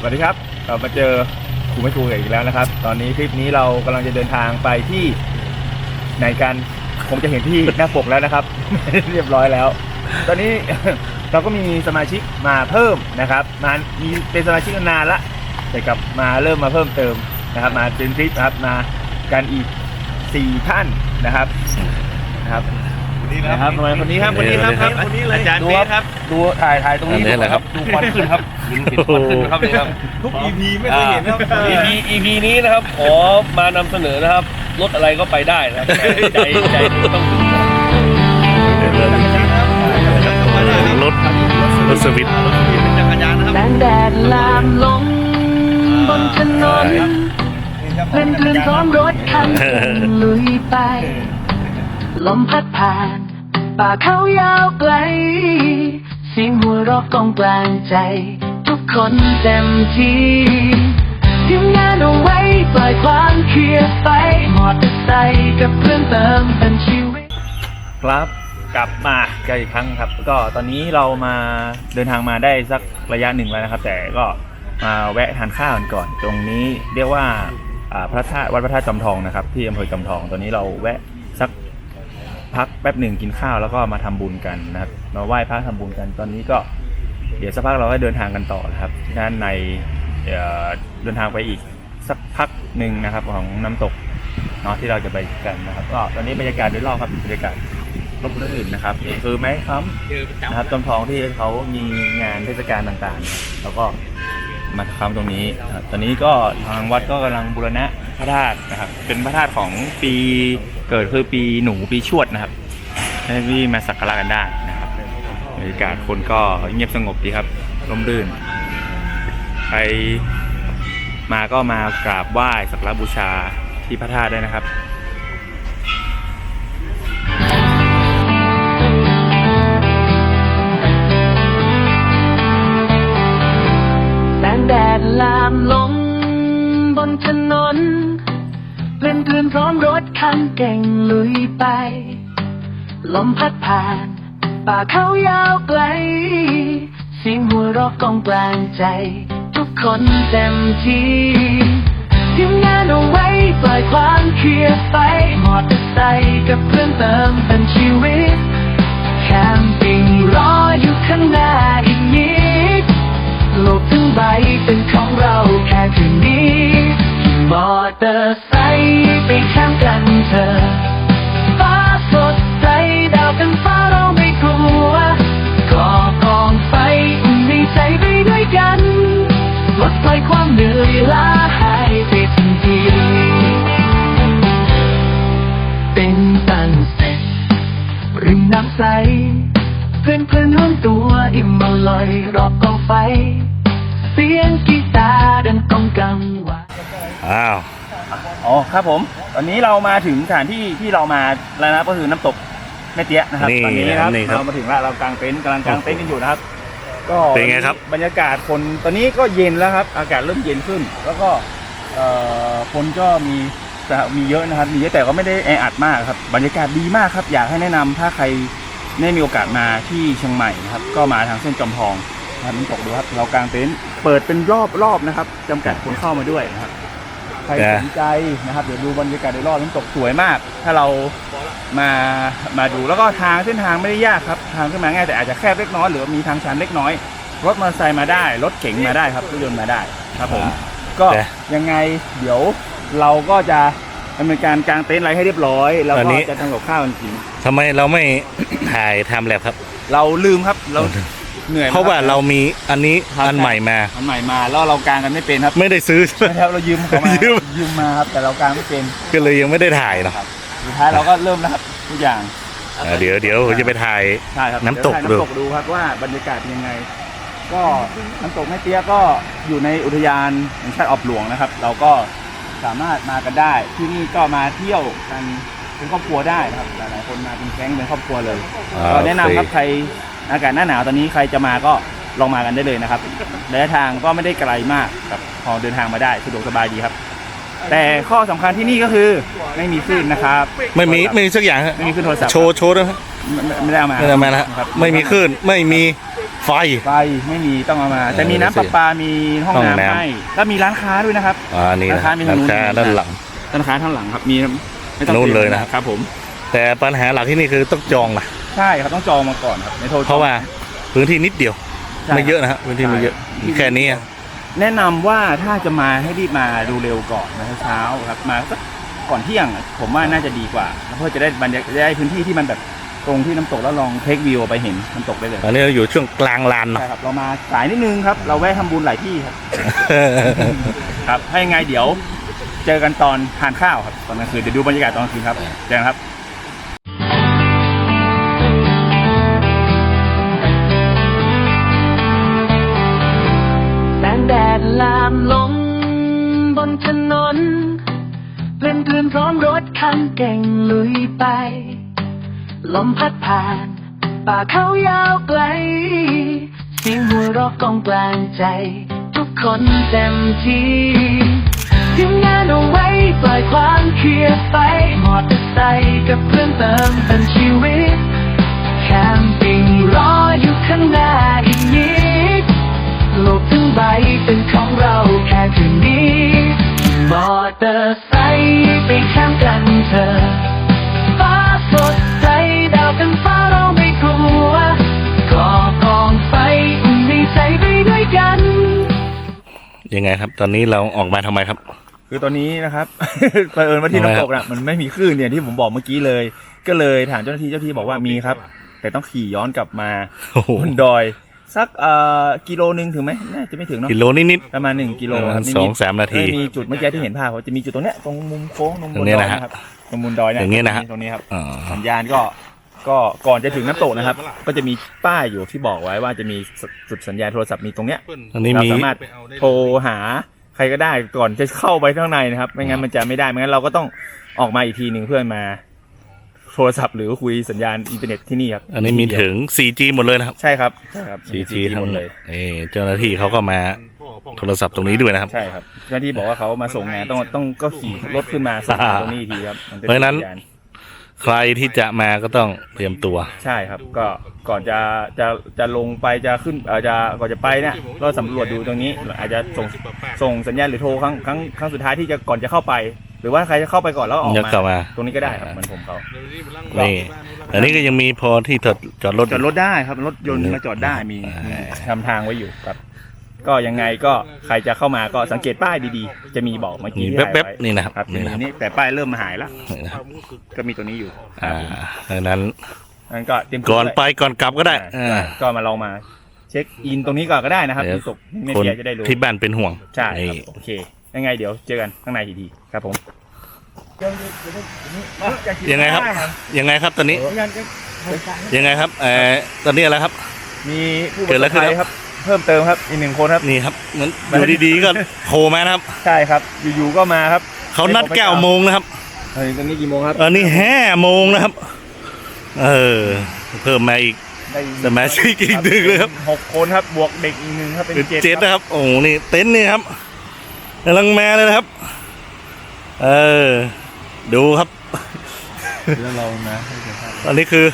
สวัสดีครับเรามาเจอครูไม่ครูอีกแล้วนะครับ ตอนนี้คลิปนี้เรากำลังจะเดินทางไปที่ในการคงจะเห็นที่หน้าปกแล้วนะครับ เรียบร้อยแล้ว ตอนนี้ เราก็มีสมาชิกมาเพิ่มนะครับ มามีเป็นสมาชิกนานละแต่กลับมาเริ่มมาเพิ่มเติมนะครับ มาเป็นทริปนะครับมากันอีกสี่ท่านนะครับนะครับ นะครับทำไมคนนี้ครับคนนี้ครับครับคนนี้เลยอาจารย์ดูเบคสครับดูถ่ายถ่ายตรงนี้อันนี้แหละครับ ดูควันขึ้นครับโอ้โหครับนี่ครับ ทุก EP ไม่เคยเห็นครับ EP EP นี้นะครับ ขอมานำเสนอนะครับ รถอะไรก็ไปได้นะครับแต่ใจใจต้องถึงนะรถรถสวิตช์จักรยานนะครับแสงแดดลามลงบนถนนเป็นคลื่นพร้อมรถคันหนึ่งลุยไป ลมพัดผ่าน ป่าเขายาวไกล เสียงหัวเราะกองกลางใจ ทุกคนเต็มที่ทีมงานเอาไว้ปล่อยความเครียดไปหมอเตอร์ไซค์กับเพื่อนเติมเป็นชีวิต ครับกลับมากันอีกครั้งครับ ก็ตอนนี้เรามาเดินทางมาได้สักระยะหนึ่งแล้วนะครับ แต่ก็มาแวะทานข้าวกันก่อน ตรงนี้เรียกว่าอ่าพระธาตุวัดพระธาตุจอมทองนะครับ ที่อำเภอจอมทองตอนนี้เราแวะ พักแป๊บหนึ่งกินข้าวแล้วก็มาทำบุญกันนะครับ มาไหว้พระทำบุญกันตอนนี้ก็เดี๋ยวสักพักเราก็เดินทางกันต่อนะครับด้านในเอ่อเดินทางไปอีกสักพักหนึ่งนะครับของน้ำตกเนาะที่เราจะไปกันนะครับก็ตอนนี้บรรยากาศโดยรอบครับบรรยากาศร่มรื่นนะครับคือไม้ค้ำนะครับจำทองที่เขามีงานเทศกาลต่างๆ แล้วก็มาค้ำตรงนี้ ตอนนี้ก็ทางวัดก็กำลังบูรณะพระธาตุนะครับเป็นพระธาตุของปี เกิดคือปีหนูปีชวดนะครับให้พี่มาสักการะกันได้นะครับบรรยากาศคนก็เงียบสงบดีครับร่มรื่นใครมาก็มากราบไหว้สักการะบูชาที่พระธาตุได้นะครับ มรถคันเก่งลุยไป ลมพัดผ่าน ป่าเขายาวไกล เสียงหัวเราะกองกลางใจ ทุกคนเต็มที่ทีมงานเอาไว้ปล่อยความเครียดไป หมอเตอร์ไซค์กับเพื่อนเติมเป็นชีวิต แคมปิ้งรออยู่ข้างหน้าอีกนิดโลกทั้งใบเป็น อเตอร์ไซค์ไปแคมป์กันเถอฟ้าสดใสดาวเป็นฟ้าเราไม่กลัวก่อกองไฟอุ่นในใจไปด้วยกันลดปล่อยความเหนื่อยล้าหายไปทันทีเป็นตันเสร็จริมน้ำใส เพื่อนเพื่อนร่วมตัวอิ่มมาลอยรอบกองไฟ เสียงกีตาร์ดังก้องกังวาน อ้าวอ๋อครับผม ตอนนี้เรามาถึงสถานที่ที่เรามาแล้วนะครับก็คือน้ำตกแม่เตี้ยนะครับนี่ตอนนี้นะครับนี่ครับเรามาถึงแล้วเรากางเต็นท์กำลังกางเต็นท์กันอยู่นะครับ ก็เป็นไงครับ บรรยากาศคนตอนนี้ก็เย็นแล้วครับ อากาศเริ่มเย็นขึ้น แล้วก็เอ่อคนก็มีมีเยอะนะครับมีเยอะแต่ก็ไม่ได้แออัดมากครับ บรรยากาศดีมากครับ อยากให้แนะนำถ้าใครได้มีโอกาสมาที่เชียงใหม่นะครับ ก็มาทางเส้นจอมทองนะครับน้ำตกดูครับเรากางเต็นท์เปิดเป็นรอบรอบนะครับจำกัดคนเข้ามาด้วยนะครับใครแต่สนใจนะครับเดี๋ยวดูบรรยากาศโดยรอบน้ำตกสวยมาก ถ้าเรามามาดูแล้วก็ทางเส้นทางไม่ได้ยากครับ ทางขึ้นมาง่ายแต่อาจจะแคบเล็กน้อยหรือมีทางชันเล็กน้อย รถมอเตอร์ไซค์มาได้ รถเก๋งมาได้ครับรถยนต์มาได้ครับผมก็แต่ยังไงเดี๋ยวเราก็จะดำเนินการกางเต็นท์อะไรให้เรียบร้อยแล้วอันก็นี้จะทำกับข้าวกันกิน ทำไมเราไม่ ถ่ายทำแลบครับ เราลืมครับเรา เหนื่อยมกเพราะว่าเรามีอันนี้ครับอันใหม่มา อันใหม่มาแล้วเรากางกันไม่เป็นครับไม่ได้ซื้อใช่ไหมนะครับเรายืมเขามายืม ยืมมาครับแต่เรากางไม่เป็นก็เลยยังไม่ได้ถ่ายเนาะสุดท้ายเราก็เริ่มแล้วครับทุกอย่างอ่าเดี๋ยวเดี๋ยวผมจะไปถ่าย ใช่ครับน้ำตกเดี๋ยวถ่ายน้ำตกดูครับว่าบรรยากาศเป็นยังไง ก็น้ำตกแม่เตี้ยก็อยู่ในอุทยานแห่งชาติออบหลวงนะครับ เราก็สามารถมากันได้ที่นี่ก็มาเที่ยวกันเป็นครอบครัวได้นะครับหลายๆคนมาเป็นแก๊งเป็นครอบครัวเลยอ่าก็แนะนำครับโอเค ใคร อากาศหน้าหนาวตอนนี้ใครจะมาก็ลองมากันได้เลยนะครับระยะทางก็ไม่ได้ไกลมากครับพอเดินทางมาได้สะดวกสบายดีครับ แต่ข้อสำคัญที่นี่ก็คือไม่มีคลื่นนะครับไม่มีไม่มีสักอย่างฮะไม่มีคลื่นโทรศัพท์โชว์โชว์ด้วยไม่ไม่ได้เอามาไม่ได้มาแล้วฮะครับไม่มีคลื่นไม่มีไฟ ไฟไฟไม่มีต้องเอามา แต่มีเออน้ำประปา มีห้องห้องน้ำน้ำ ให้แล้วมีร้านค้าด้วยนะครับ อ่านี่นะราคามีทางนู้นราคาด้านหลัง ร้านค้าข้างหลังครับมีไม่ต้องนู่นสีเลยนะครับ ครับผมแต่ปัญหาหลักที่นี่คือต้องจองนะ ใช่ครับต้องจองมาก่อนครับในโทรจอง เพราะว่าพื้นที่นิดเดียว ใช่ไม่เยอะนะฮะพื้นที่ไม่เยอะใช่ แค่นี้อะแนะนำว่าถ้าจะมาให้รีบมาดูเร็วก่อนนะเช้าๆครับมาสักก่อนเที่ยงอะผมว่าน่าจะดีกว่าแล้วเพื่อจะได้บรรยากาศได้พื้นที่ที่มันแบบตรงที่น้ำตกแล้วลองเทควิวไปเห็นน้ำตกได้เลย ตอนนี้เราอยู่ช่วงกลางลานเนาะ ใช่ครับ เรามาสายนิดนึงครับ เราแวะทำบุญหลายที่ครับ ครับให้ยังไงเดี๋ยว เจอกันตอนทานข้าวครับ ตอนกลางคืนเดี๋ยวดูบรรยากาศตอนกลางคืนครับเจอกันครับ ลมพัดผ่าน ป่าเขายาวไกล เสียงหัวเราะกองกลางใจ ทุกคนเต็มที่ทีมงงานเอาไว้ปล่อยความเครียดไปมอเตอร์ไซค์กับเพื่อนเติมเป็นชีวิต แคมปิ้งรออยู่ข้างหน้าอีกนิดโลกทั้งใบเป็นของเราแค่คืนนี้ มอเตอร์ไซค์ไปแคมป์กันเถอะ ยังไงครับ ตอนนี้เราออกมาทำไมครับ คือตอนนี้นะครับ เผอิญว่าที่ทำไมน้ำตกน่ะมันไม่มีคลื่นเนี่ยที่ผมบอกเมื่อกี้เลย ก็เลยถามเจ้าหน้าที่เจ้าหน้าที่บอกว่ามีครับ แต่ต้องขี่ย้อนกลับมาโอ้โหบนดอยสักเอ่อกิโลนึงถึงไหมน่าจะไม่ถึงเนาะกิโลนิดประมาณหนึ่งกิโลประมาณนิดๆสองสามนาทีเอ้ยมีจุดเมื่อกี้ที่เห็นภาพเขาจะมีจุดตรงเนี้ยตรงมุมโค้งตรงบตรนงเนี้ดยอยนะฮะนะครับตรงบนดอยเนี่ยอย่างเงี้ยนะฮะตรงนี้ครับๆอ่าสัญญาณก็ ก็ก่อนจะถึงน้ำตกนะครับ ก็จะมีป้ายอยู่ที่บอกไว้ว่าจะมีจุดสัญญาณโทรศัพท์มีตรงเนี้ยตอนนี้เรามีสามารถโทรหาใครก็ได้ก่อนจะเข้าไปข้างในนะครับ ไม่งั้นมันจะไม่ได้ไม่งั้นเราก็ต้องออกมาอีกทีหนึ่งเพื่อมา โทรศัพท์หรือคุยสัญญาณอินเทอร์เน็ตที่นี่ครับอันนี้มีถึง 4G หมดเลยนะครับ ใช่ครับใช่ครับ 4G หทั้งมดเลเลยยเจ้าหน้าที่เขาก็มาโทรศัพท์ตรงนี้ด้วยนะครับใช่ครับเจ้าหน้าที่บอกว่าเขามาส่งงานต้องต้องก็ขี่รถขึ้นมาส่งตรงนี้อีกทีครับมัจเพราะฉะนั้นสัญญณ ใครที่จะมาก็ต้องเตรียมตัว ใช่ครับก็ก่อนจะจะจะลงไปจะขึ้นเออจะก่อนจะไปเนี่ยเราสำรวจดูตรงนี้อาจจะส่งส่งสัญญาณหรือโทรครั้งครั้งครั้งสุดท้ายที่จะก่อนจะเข้าไป หรือว่าใครจะเข้าไปก่อนแล้วออกยัดมาเข้ามา ตรงนี้ก็ได้ครับเหมือนผมเขานี่อันนี้ก็ยังมีพอที่จอดจอดรถ จอดรถได้ครับรถยนต์มาจอดได้มีอ่ามีมีทำทางไว้อยู่ครับ ก็ยังไงก็ใครจะเข้ามาก็สังเกตป้ายดีๆ จะมีบอกเมื่อมีกี้ที่แป๊บถ่ายไว้ๆนี่นะครับครับนี่นะครับนี่แต่ป้ายเริ่มมาหายแล้วนี่นะครับก็มีตัวนี้อยู่อ่าดังนั้นงั้นก็เตรียมตัวก่อนด้วยไปก่อนกลับก็ได้อ่าอ่า ก็มาลองมาเช็คอินตรงนี้ก่อนก็ได้นะครับเดี๋ยวที่สุกไม่คนเสียจะได้รู้ ที่บ้านเป็นห่วงใช่คนี่รับโอเคยังไงเดี๋ยวเจอกันข้างในทีทีครับผมยังไงครับ ยังไงครับตอนนี้ยังไงครับเอ่อตอนนี้อะไรครับ มีผู้ปเกิดระอะไรสบขึ้นภัยครับ เพิ่มเติมครับอีกหนึ่งคนครับ นี่ครับเหมือนอยู่ดีๆก็โผล่มานะครับ ใช่ครับ อยู่ๆก็มาครับ เขานัดเก้าโมงนะครับเฮ้ยตอนนี้กี่โมงครับอันนี้ห้าโมงนะครับ เออ เพิ่มมาอีกได้สมาชิกอีกหนึ่งเลยครับหกคนครับบวกเด็กอีกหนึ่งครับเป็นเป็นเจ็ดเจ็ดครับนะครับ โอ้โหนี่เต็นท์นี่ครับกำลังมาเลยนะครับ เออ ดูครับแล้วเรานะอันนี้คือ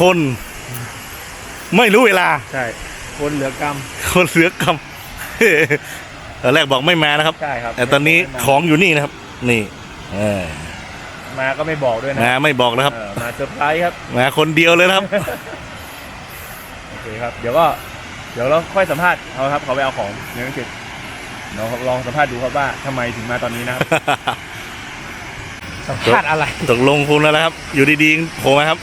คน ไม่รู้เวลาใช่ คนเหลือกรรม คนเสือกรรมตอนแรกบอกไม่มานะครับ ใช่ครับแต่ตอนนี้ของอยู่นี่นะครับ นี่เออมาก็ไม่บอกด้วยนะมาไม่บอกนะครับเออมาเซอร์ไพรส์ครับ มาคนเดียวเลยนะครับ โอเคครับ เดี๋ยวก็ เดี๋ยวเราค่อยสัมภาษณ์เขาครับเขาไปเอาของยังไม่เสร็จเดี๋ยวลองสัมภาษณ์ดูครับว่าทำไมถึงมาตอนนี้นะครับ สัมภาษณ์อะไร ตกลงคุณแล้วนะครับ อยู่ดีๆโผล่มาครับ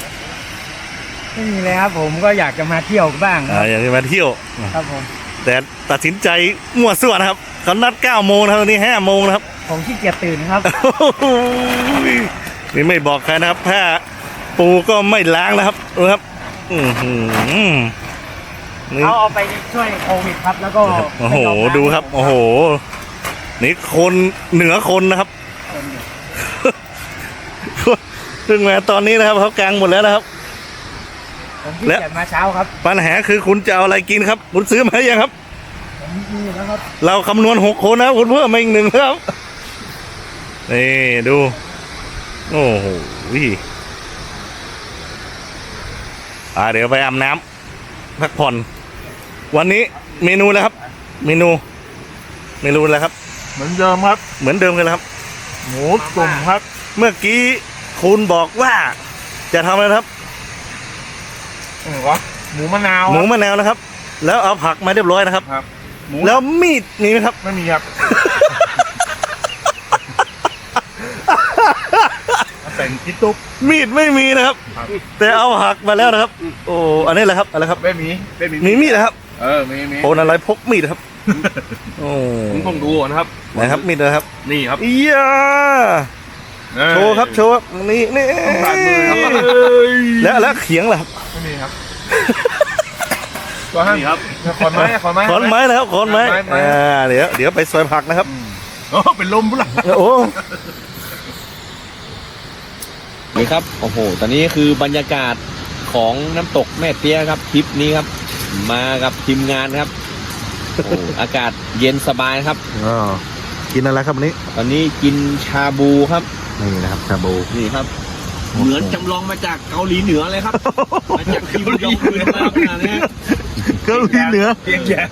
ไม่มีเลยครับผมก็อยากจะมาเที่ยวบ้างคอ่ารับอยากจะมาเที่ยว ครับผม แต่ตัดสินใจมั่วส่วนนะครับเขานัด9โมงนะครับวันนี้5โมงนะครับ ผมขี้เกียจตื่นครับ นี่ไม่บอกใครนะครับผ้าปูก็ไม่ล้างนะครับดูครับอือหือนี่เขาเอาไปช่วยโควิดครับ แล้วก็โอ้โหไม่ยมล้างดูครับ โอ้โห นี่คนเหนือคนนะครับเพิ่งมาตอนนี้นะครับเขากลางหมดแล้วนะครับ ผมขี้เกียจมาเช้าครับ ปัญหาคือคุณจะเอาอะไรกินครับ คุณซื้อมาหรือยังครับ ผมมีอยู่แล้วครับ เราคำนวณหกคนนะครับคุณเพิ่มมาอีกหนึ่งครับ นี่ดู โอ้โหอ่าเดี๋ยวไปอาบน้ำพักผ่อน วันนี้เมนูแล้วครับ เมนู เมนูแล้วครับ เหมือนเดิมครับ เหมือนเดิมกันแล้วครับ หมูตุ่มครับ เมื่อกี้คุณบอกว่าจะทำอะไรนะครับ อืมวะหมูมะนาวหมูมะนาวนะครับ แล้วเอาผักมาเรียบร้อยนะครับ ครับหมูแล้วมีดมีไหมครับ ไม่มีครับเป็นพิตุกมีดไม่มีนะครับครับ แต่เอาหักมาแล้วนะครับ โอ้อันนี้แหละครับอะไรครับไม่มีไม่มีมีมีดนะครับ เออมีมีโอนอะไรพกมีดครับโอ้ผมต้องดูก่อนนะครับไหนครับมีดนะครับ นี่ครับอียาโชว์ครับโชว์ครับนี่นี่ต้องปาดมือครับแล้วแล้วเขียงล่ะครับไม่มี ครับตัวห้ามนี่ครับขอนไม้ขอนไม้ขอนไม้นะครับขอนไม้ขอนไม้อ่าเดี๋ยวเดี๋ยวไปซอยผักนะครับโอ้เป็นลมปุ๊บล่ะโอ้นี่ครับโอ้โห ตอนนี้คือบรรยากาศของน้ำตกแม่เตี้ยครับทริปนี้ครับ มากับทีมงานครับโอ้โหอากาศเย็นสบายครับอ๋อกินอะไรครับวันนี้ ตอนนี้กินชาบูครับนี่นะครับชาบูนี่ครับ เหมือนจำลองมาจากเกาหลีเหนือเลยครับ มาจากคิมยองอึนมาขนาดนี้เกาหลีเหนือ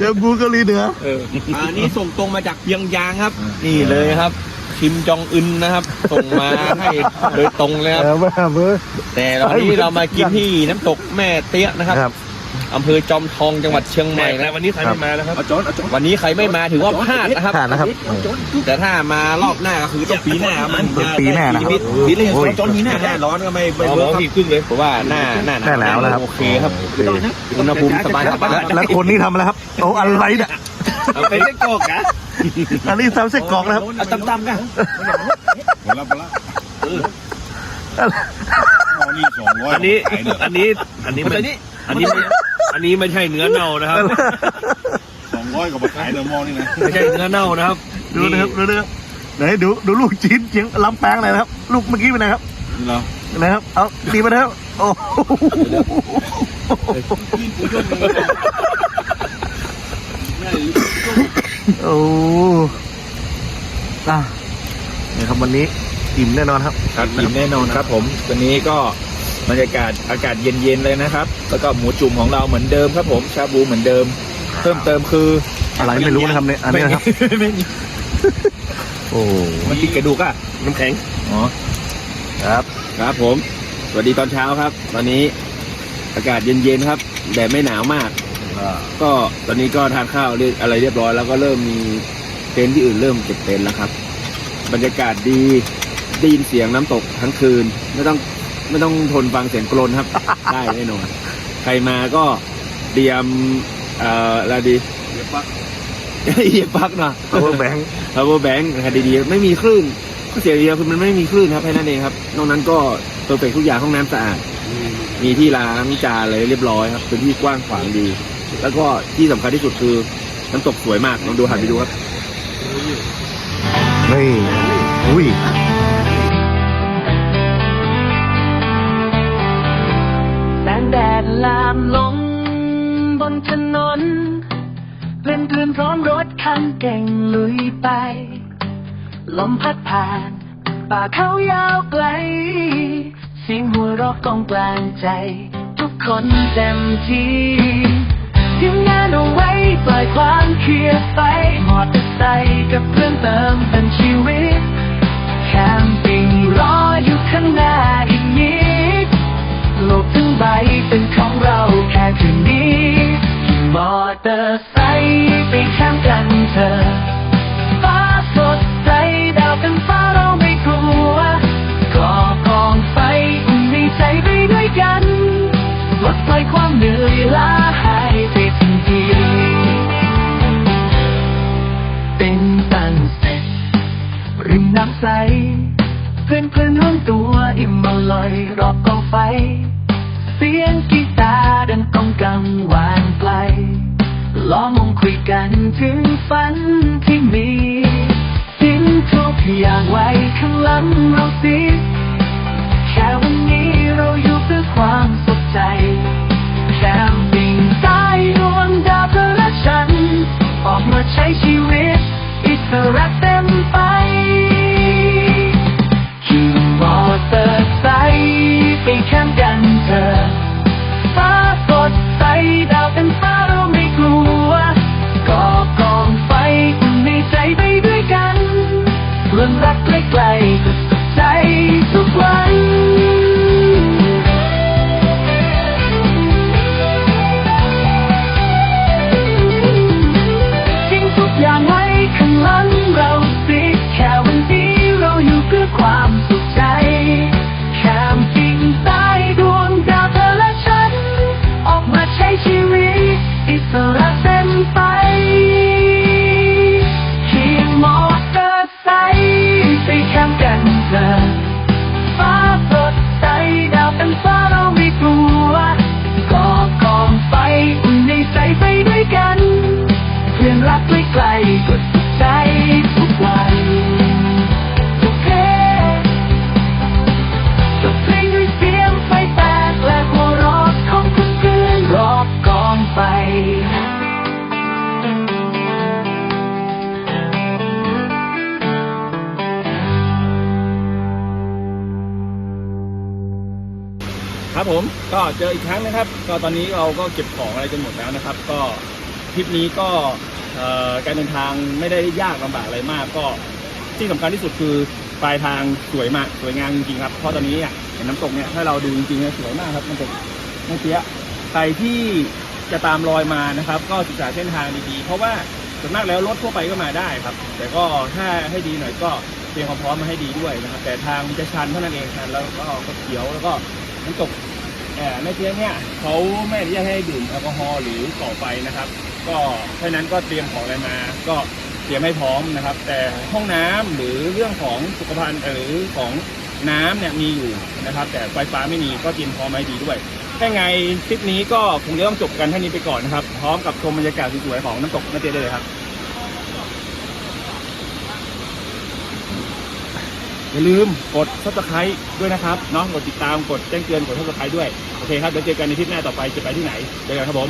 ชาบูเกาหลีเหนือเอออันนี้ส่งตรงมาจากเพียงยางครับ นี่เลยครับคิมจองอึนนะครับ ส่งมาให้โดยตรงเลยครับเออว่าเบอร์แต่ตอนนี้เรามากินที่น้ำตกแม่เตี้ยนะครับครับ อำเภอจอมทองจังหวัดเชียงใหม่แต่นะวันนี้ใครไม่มาแล้วครับวันนี้ใครไม่มาถือว่าพลาดนะครับ ผ่านนะครับ แต่ถ้ามารอบหน้าก็คือต้องปีหน้ามันมาปีหน้านะครับปีปีนี้โอ้ยจนปีหน้าหน้าร้อนก็ไม่ไม่อ๋อเวิร์คพี่ครึ่งเลยเพราะว่าหน้าหน้าหน้าหนาวแล้วครับ โอเคครับโอเคอุณหภูมิสบายสบายแล้วแล้วคนนี้ทำอะไรครับโอ้อะไรเนี่ยเป็นไส้กรอกนะอันนี้ทำไส้กรอกนะครับเอาต่ำๆกันอันนี้ อันนี้ อันนี้ไม่ อันนี้ไม่อันนี้ไม่ใช่เนื้อเน่านะครับ สองร้อยกว่าบาทขายเดอะมอลล์นี่นะไม่ใช่เนื้อเน่านะครับดูนะครับดูนะครับไหนดูดูลูกชิ้นเสียงลำแปางหน่อยนะครับ ลูกเมื่อกี้เป็นไงครับนี่เหรอนะครับเอาดีมาแล้วโอ้โหโอ้อะนี่ครับวันนี้อิ่มแน่นอนครับ ครับอิ่มแน่นอนครับผม วันนี้ก็ บรรยากาศอากาศเย็นๆเลยนะครับ แล้วก็หมูจุ่มของเราเหมือนเดิมครับผมชาบูเหมือนเดิม เพิ่มเติมคืออะไรไม่รู้นะครับเนี่ยอันนี้นะครับไม่มีโอ้มันติดกระดูกอะน้ำแข็งอ๋อครับครับผม สวัสดีตอนเช้าครับ ตอนนี้อากาศเย็นๆครับแดดไม่หนาวมากก็ตอนนี้ก็ทานข้าวเรียอะไรเรียบร้อย แล้วก็เริ่มมีเต็นท์ที่อื่นเริ่มเก็บเต็นท์แล้วครับ บรรยากาศดีได้ยินเสียงน้ำตกทั้งคืน ไม่ต้อง ไม่ต้องทนฟังเสียงกรนครับ ได้แน่นอน ใครมาก็เตรียมเอ่ออะไรดีเหยียบปลั๊กเหยียบปลั๊กหน่อย power bank power bank นะครับดีๆไม่มีคลื่นข้อเสียเดียวคือมันไม่มีคลื่นครับแค่นั้นเองครับ นอกนั้นก็เพอร์เฟกทุกอย่างห้องน้ำสะอาด มีที่ล้างจานเลยเรียบร้อยครับพื้นที่กว้างขวางดี แล้วก็ที่สำคัญที่สุดคือน้ำตกสวยมากลองดูหันไปดูครับ นี่อุ้ย ลามลงบนถนนเปลี่ยนเปลี่ยนพร้อมรถคันเก่งลุยไป ลมพัดผ่าน ป่าเขายาวไกล เสียงหัวเราะกองกลางใจ ทุกคนเต็มที่ทีมงงานเอาไว้ปล่อยความเครียดไปมอเตอร์ไซค์กับเครื่องเติมเป็นชีวิต แคมปิ้งรออยู่ข้างหน้า โลกทั้งใบเป็นของเราแค่คืนนี้ขี่มอเตอร์ไซค์ไปแคมป์กันเถอ เจออีกครั้งนะครับ ก็ตอนนี้เราก็เก็บของอะไรจนหมดแล้วนะครับ ก็ทริปนี้ก็การเดินทางไม่ได้ยากลำบากอะไรมาก ก็ที่สำคัญที่สุดคือปลายทางสวยมากสวยงามจริงๆครับ เพราะตอนนี้เห็นน้ำตกเนี่ยถ้าเราดูจริงๆนะสวยมากครับน้ำตกน้ำเปี้ยใครที่จะตามรอยมานะครับ ก็ศึกษาเส้นทางดีๆ เพราะว่าส่วนมากแล้วรถทั่วไปก็มาได้ครับ แต่ก็ถ้าให้ดีหน่อยก็เตรียมความพร้อมมาให้ดีด้วยนะครับ แต่ทางมันจะชันเท่านั้นเองชันแล้วก็เขียวแล้วก็น้ำตก ในเทียเนี่ยเขาไม่อนุญาตให้ดื่มแอลกอฮอล์หรือก่อไฟนะครับ ก็เพราะฉะนั้นก็เตรียมของอะไรมา ก็เตรียมให้พร้อมนะครับ แต่ห้องน้ำหรือเรื่องของสุขภัณฑ์หรือของน้ำเนี่ยมีอยู่นะครับ แต่ไฟฟ้าไม่มีก็เตรียมพร้อมไว้ดีด้วยถ้าไงทริปนี้ก็คงจะต้องจบกันเท่านี้ไปก่อนนะครับ พร้อมกับชมบรรยากาศสวยๆของน้ำตกนาเจได้เลยครับ อย่าลืมกด subscribe ด้วยนะครับเนาะกดติดตามกดแจ้งเตือนกด subscribe ด้วย โอเคครับเดี๋ยวเจอกันในคลิปหน้าต่อไปจะไปที่ไหนเจอกันครับผม